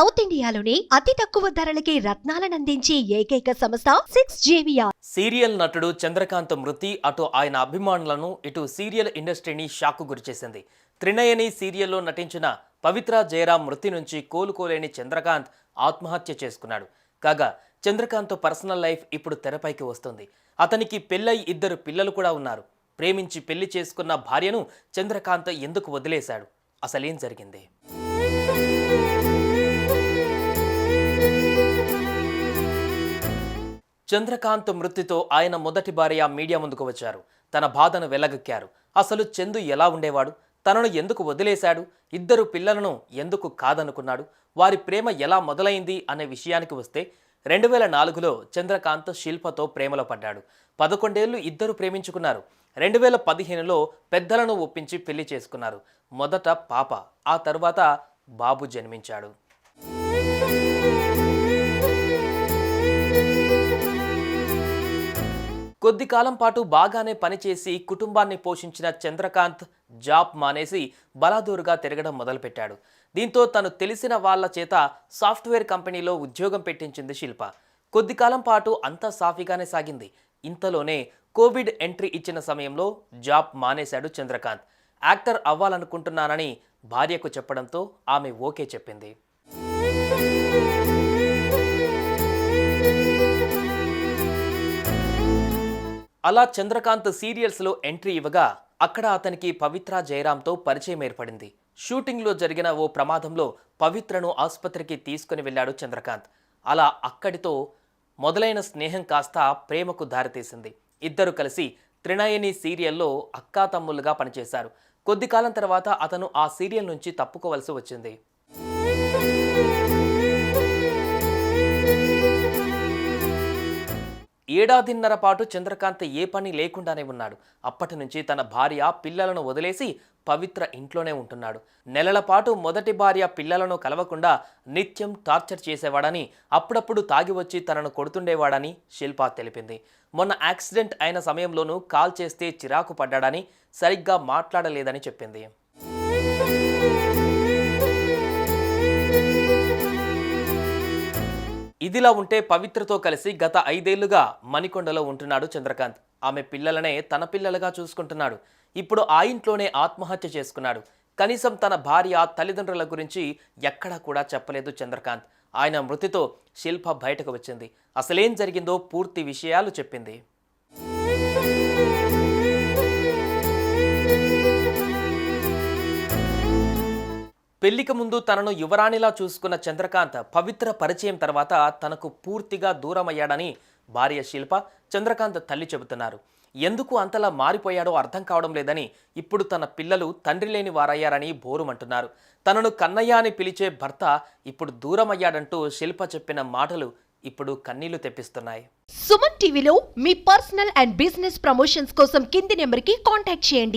South ఇండియాలోని అతి తక్కువ ధరలకి రత్నాలనందించే ఏకైక సంస్థ సిక్స్ జేవియా సీరియల్ నటుడు చంద్రకాంత్ మృతి అటు ఆయన అభిమానులను ఇటు సీరియల్ ఇండస్ట్రీని షాకు గురిచేసింది త్రినయని సీరియల్లో నటించిన పవిత్ర జయరాం మృతి నుంచి కోలుకోలేని చంద్రకాంత్ ఆత్మహత్య చేసుకున్నాడు. కాగా చంద్రకాంత్ పర్సనల్ లైఫ్ ఇప్పుడు తెరపైకి వస్తుంది. అతనికి పెళ్ళై ఇద్దరు పిల్లలు కూడా ఉన్నారు. ప్రేమించి పెళ్ళి చేసుకున్న భార్యను చంద్రకాంత్ ఎందుకు వదిలేశాడు? అసలేం జరిగింది? చంద్రకాంత్ మృతితో ఆయన మొదటి భార్య మీడియా ముందుకు వచ్చారు. తన బాధను వెలగక్కారు. అసలు చందు ఎలా ఉండేవాడు? తనను ఎందుకు వదిలేశాడు? ఇద్దరు పిల్లలను ఎందుకు కాదనుకున్నాడు? వారి ప్రేమ ఎలా మొదలైంది అనే విషయానికి వస్తే రెండు వేల నాలుగులో చంద్రకాంత్ శిల్పతో ప్రేమలో పడ్డాడు. పదకొండేళ్ళు ఇద్దరు ప్రేమించుకున్నారు. రెండు వేల పదిహేనులో పెద్దలను ఒప్పించి పెళ్ళి చేసుకున్నారు. మొదట పాప ఆ తర్వాత బాబు జన్మించాడు. కొద్ది కాలం పాటు బాగానే పనిచేసి కుటుంబాన్ని పోషించిన చంద్రకాంత్ జాబ్ మానేసి బలాదూరుగా తిరగడం మొదలుపెట్టాడు. దీంతో తను తెలిసిన వాళ్ళ చేత సాఫ్ట్వేర్ కంపెనీలో ఉద్యోగం పెట్టించింది శిల్ప. కొద్ది కాలం పాటు అంతా సాఫీగానే సాగింది. ఇంతలోనే కోవిడ్ ఎంట్రీ ఇచ్చిన సమయంలో జాబ్ మానేశాడు చంద్రకాంత్. యాక్టర్ అవ్వాలనుకుంటున్నానని భార్యకు చెప్పడంతో ఆమె ఓకే చెప్పింది. అలా చంద్రకాంత్ సీరియల్స్లో ఎంట్రీ ఇవ్వగా అక్కడ అతనికి పవిత్ర జయరాంతో పరిచయం ఏర్పడింది. షూటింగ్లో జరిగిన ఓ ప్రమాదంలో పవిత్రను ఆసుపత్రికి తీసుకుని వెళ్ళాడు చంద్రకాంత్. అలా అక్కడితో మొదలైన స్నేహం కాస్త ప్రేమకు దారితీసింది. ఇద్దరు కలిసి త్రినయని సీరియల్లో అక్కా తమ్ముళ్ళుగా పనిచేశారు. కొద్ది కాలం తర్వాత అతను ఆ సీరియల్ నుంచి తప్పుకోవలసి వచ్చింది. ఏడాదిన్నర పాటు చంద్రకాంత్ ఏ పని లేకుండానే ఉన్నాడు. అప్పటి నుంచి తన భార్య పిల్లలను వదిలేసి పవిత్ర ఇంట్లోనే ఉంటున్నాడు. నెలల పాటు మొదటి భార్య పిల్లలను కలవకుండా నిత్యం టార్చర్ చేసేవాడని అప్పుడప్పుడు తాగి వచ్చి తనను కొడుతుండేవాడని శిల్ప తెలిపింది. మొన్న యాక్సిడెంట్ అయిన సమయంలోనూ కాల్ చేస్తే చిరాకు పడ్డాడని సరిగ్గా మాట్లాడలేదని చెప్పింది. ఇదిలా ఉంటే పవిత్రతో కలిసి గత ఐదేళ్ళుగా మణికొండలో ఉంటున్నాడు చంద్రకాంత్. ఆమె పిల్లలనే తన పిల్లలుగా చూసుకుంటున్నాడు. ఇప్పుడు ఆ ఇంట్లోనే ఆత్మహత్య చేసుకున్నాడు. కనీసం తన భార్య తల్లిదండ్రుల గురించి ఎక్కడా కూడా చెప్పలేదు చంద్రకాంత్. ఆయన మృతితో శిల్ప బయటకు వచ్చింది. అసలేం జరిగిందో పూర్తి విషయాలు చెప్పింది. పెళ్ళికి ముందు తనను యువరాణిలా చూసుకున్న చంద్రకాంత్ పవిత్ర పరిచయం తర్వాత తనకు పూర్తిగా దూరమయ్యాడని భార్య శిల్ప చంద్రకాంత్ తల్లి చెబుతున్నారు. ఎందుకు అంతలా మారిపోయాడో అర్థం కావడం లేదని ఇప్పుడు తన పిల్లలు తండ్రి లేని వారయ్యారని బోరుమంటున్నారు. తనను కన్నయ్య అని పిలిచే భర్త ఇప్పుడు దూరమయ్యాడంటూ శిల్ప చెప్పిన మాటలు ఇప్పుడు కన్నీళ్ళు తెప్పిస్తున్నాయి. సుమన్ టీవీలో మీ పర్సనల్ అండ్ బిజినెస్ ప్రమోషన్స్ కోసం కింది నెంబర్కి కాంటాక్ట్ చేయండి.